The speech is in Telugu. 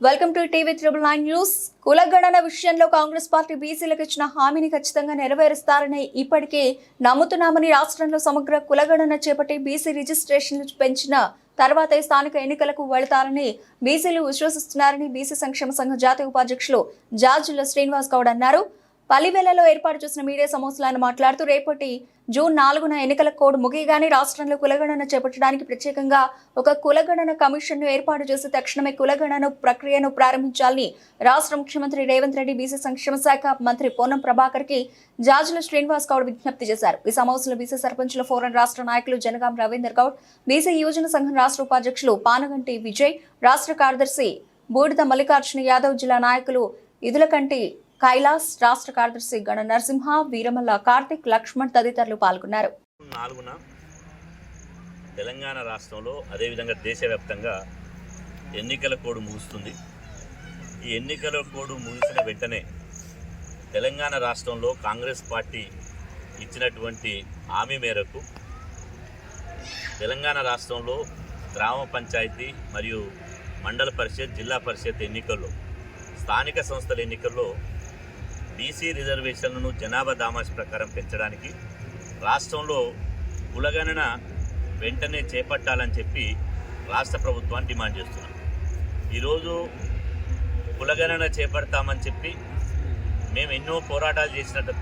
Welcome to TV triple nine news కులగణన విషయంలో కాంగ్రెస్ పార్టీ బీసీలకు ఇచ్చిన హామీని ఖచ్చితంగా నెరవేరుస్తారని ఇప్పటికే నమ్ముతున్నామని రాష్ట్రంలో సమగ్ర కులగణన చేపట్టి బీసీ రిజిస్ట్రేషన్లు పెంచిన తర్వాతే స్థానిక ఎన్నికలకు వెళతారని బీసీలు విశ్వసిస్తున్నారని బీసీ సంక్షేమ సంఘం జాతీయ ఉపాధ్యక్షులు జార్జుల శ్రీనివాస్ గౌడ్ అన్నారు. పల్లివేలలో ఏర్పాటు చేసిన మీడియా సమస్యలను ఆయన మాట్లాడుతూ రేపటి జూన్ నాలుగున ఎన్నికల కోడ్ ముగియగానే రాష్ట్రంలో కులగణన చేపట్టడానికి ప్రత్యేకంగా ఒక కులగణన కమిషన్ను ఏర్పాటు చేసి తక్షణమే కులగణన ప్రక్రియను ప్రారంభించాలని రాష్ట్ర ముఖ్యమంత్రి రేవంత్ రెడ్డి బీసీ సంక్షేమ శాఖ మంత్రి పొన్నం ప్రభాకర్కి జాజుల శ్రీనివాస్ గౌడ్ విజ్ఞప్తి చేశారు. ఈ సమావేశంలో బీసీ సర్పంచుల ఫోరం రాష్ట్ర నాయకులు జనగాం రవీందర్ గౌడ్ బీసీ యువజన సంఘం రాష్ట్ర ఉపాధ్యక్షులు పానగంటి విజయ్ రాష్ట్ర కార్యదర్శి బూడిద మల్లికార్జున యాదవ్ జిల్లా నాయకులు ఇదులకంటి కైలాస్ రాష్ట్ర కార్యదర్శి గణ నరసింహ వీరమల్ల కార్తిక్ లక్ష్మణ్ తదితరులు పాల్గొన్నారు. నాలుగున తెలంగాణ రాష్ట్రంలో అదేవిధంగా దేశవ్యాప్తంగా ఎన్నికల కోడ్ ముగుస్తుంది. ఈ ఎన్నికల కోడ్ ముగిసిన వెంటనే తెలంగాణ రాష్ట్రంలో కాంగ్రెస్ పార్టీ ఇచ్చినటువంటి హామీ మేరకు తెలంగాణ రాష్ట్రంలో గ్రామ పంచాయతీ మరియు మండల పరిషత్ జిల్లా పరిషత్ ఎన్నికల్లో స్థానిక సంస్థల ఎన్నికల్లో బీసీ రిజర్వేషన్లను జనాభా దామాష ప్రకారం పెంచడానికి రాష్ట్రంలో కులగణన వెంటనే చేపట్టాలని చెప్పి రాష్ట్ర ప్రభుత్వాన్ని డిమాండ్ చేస్తున్నాం ఈరోజు కులగణన చేపడతామని చెప్పి మేము ఎన్నో పోరాటాలు చేసినట్టు